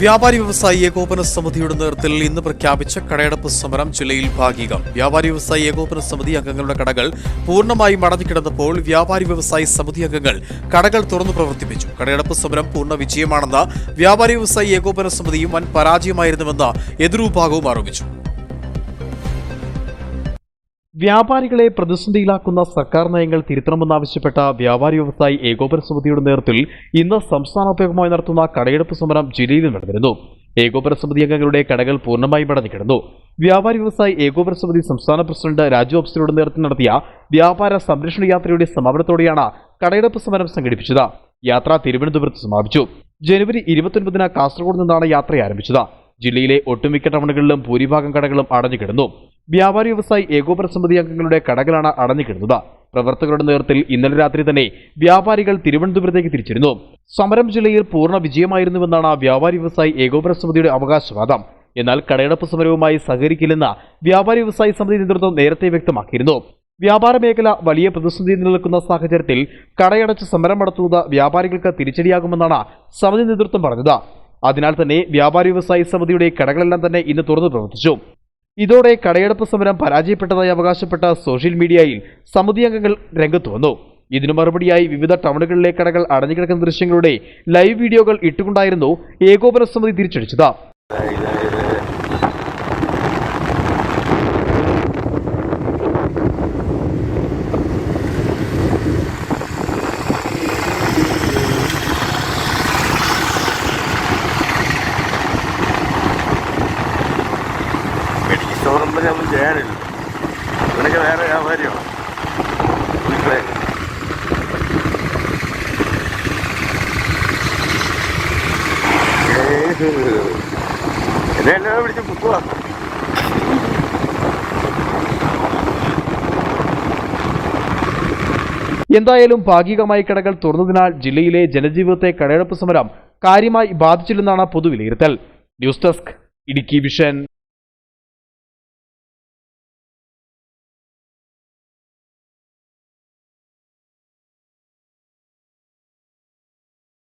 വ്യാപാരി വ്യവസായി ഏകോപന സമിതിയുടെ നേതൃത്വത്തിൽ ഇന്ന് പ്രഖ്യാപിച്ച കടയടപ്പ് സമരം ജില്ലയിൽ ഭാഗികം. വ്യാപാരി വ്യവസായി ഏകോപന സമിതി അംഗങ്ങളുടെ കടകൾ പൂർണമായും അടഞ്ഞുകിടന്നപ്പോൾ വ്യാപാരി വ്യവസായി സമിതി അംഗങ്ങൾ കടകൾ തുറന്നു പ്രവർത്തിപ്പിച്ചു. കടയടപ്പ് സമരം പൂർണ വിജയമാണെന്ന് വ്യാപാരി വ്യവസായി ഏകോപന സമിതിയും വൻ പരാജയമായിരുന്നുവെന്ന് എതിർവിഭാഗവും ആരോപിച്ചു. വ്യാപാരികളെ പ്രതിസന്ധിയിലാക്കുന്ന സർക്കാർ നയങ്ങൾ തിരുത്തണമെന്നാവശ്യപ്പെട്ട വ്യാപാരി വ്യവസായി ഏകോപന സമിതിയുടെ നേതൃത്വത്തിൽ ഇന്ന് സംസ്ഥാനോപയോഗമായി നടത്തുന്ന കടയെടുപ്പ് സമരം ജില്ലയിൽ നടന്നിരുന്നു. ഏകോപന സമിതി അംഗങ്ങളുടെ കടകൾ പൂർണമായും അടഞ്ഞുകിടന്നു വ്യാപാരി വ്യവസായി ഏകോപന സമിതി സംസ്ഥാന പ്രസിഡന്റ് രാജു അഫ്സറുടെ നേതൃത്വം നടത്തിയ വ്യാപാര സംരക്ഷണ യാത്രയുടെ സമാപനത്തോടെയാണ് കടയെടുപ്പ് സമരം സംഘടിപ്പിച്ചത്. യാത്ര തിരുവനന്തപുരത്ത് സമാപിച്ചു. ജനുവരി ഇരുപത്തൊൻപതിന് കാസർഗോഡ് നിന്നാണ് യാത്ര ആരംഭിച്ചത്. ജില്ലയിലെ ഒട്ടുമിക്ക ടൗണുകളിലും ഭൂരിഭാഗം കടകളും അടഞ്ഞുകിടന്നു വ്യാപാരി വ്യവസായി ഏകോപന സമിതി അംഗങ്ങളുടെ കടകളാണ് അടഞ്ഞുകിടന്നത് പ്രവർത്തകരുടെ നേതൃത്വത്തിൽ ഇന്നലെ രാത്രി തന്നെ വ്യാപാരികൾ തിരുവനന്തപുരത്തേക്ക് തിരിച്ചിരുന്നു. സമരം ജില്ലയിൽ പൂർണ വിജയമായിരുന്നുവെന്നാണ് വ്യാപാരി വ്യവസായി ഏകോപന സമിതിയുടെ അവകാശവാദം. എന്നാൽ കടയടപ്പ് സമരവുമായി സഹകരിക്കില്ലെന്ന് വ്യാപാരി വ്യവസായി സമിതി നേതൃത്വം നേരത്തെ വ്യക്തമാക്കിയിരുന്നു. വ്യാപാര മേഖല വലിയ പ്രതിസന്ധി നിലനിൽക്കുന്ന സാഹചര്യത്തിൽ കടയടച്ച് സമരം നടത്തുന്നത് വ്യാപാരികൾക്ക് തിരിച്ചടിയാകുമെന്നാണ് സമിതി നേതൃത്വം പറഞ്ഞത്. അതിനാൽ തന്നെ വ്യാപാരി വ്യവസായി സമിതിയുടെ കടകളെല്ലാം തന്നെ ഇന്ന് തുറന്നു പ്രവർത്തിച്ചു. ഇതോടെ കടയടപ്പ് സമരം പരാജയപ്പെട്ടതായി അവകാശപ്പെട്ട സോഷ്യൽ മീഡിയയിൽ സമിതി അംഗങ്ങൾ രംഗത്ത് വന്നു. ഇതിനു മറുപടിയായി വിവിധ ടൗണുകളിലെ കടകൾ അടഞ്ഞുകിടക്കുന്ന ദൃശ്യങ്ങളുടെ ലൈവ് വീഡിയോകൾ ഇട്ടുകൊണ്ടായിരുന്നു ഏകോപന സമിതി തിരിച്ചടിച്ചത്. സ്റ്റോറുമ്പോൾ ഒന്നും ചെയ്യാനില്ല. ഇവനൊക്കെ വേറെ വ്യാപാരിയാണ്? വീട്ടിലെ. എന്നെ എല്ലാം വിളിച്ച് മുക്കുവാ എന്തായാലും ഭാഗികമായി കടകൾ തുറന്നതിനാൽ ജില്ലയിലെ ജനജീവിതത്തെ കടയടപ്പ് സമരം കാര്യമായി ബാധിച്ചില്ലെന്നാണ് പൊതുവിലയിരുത്തൽ. News desk Idukki vision.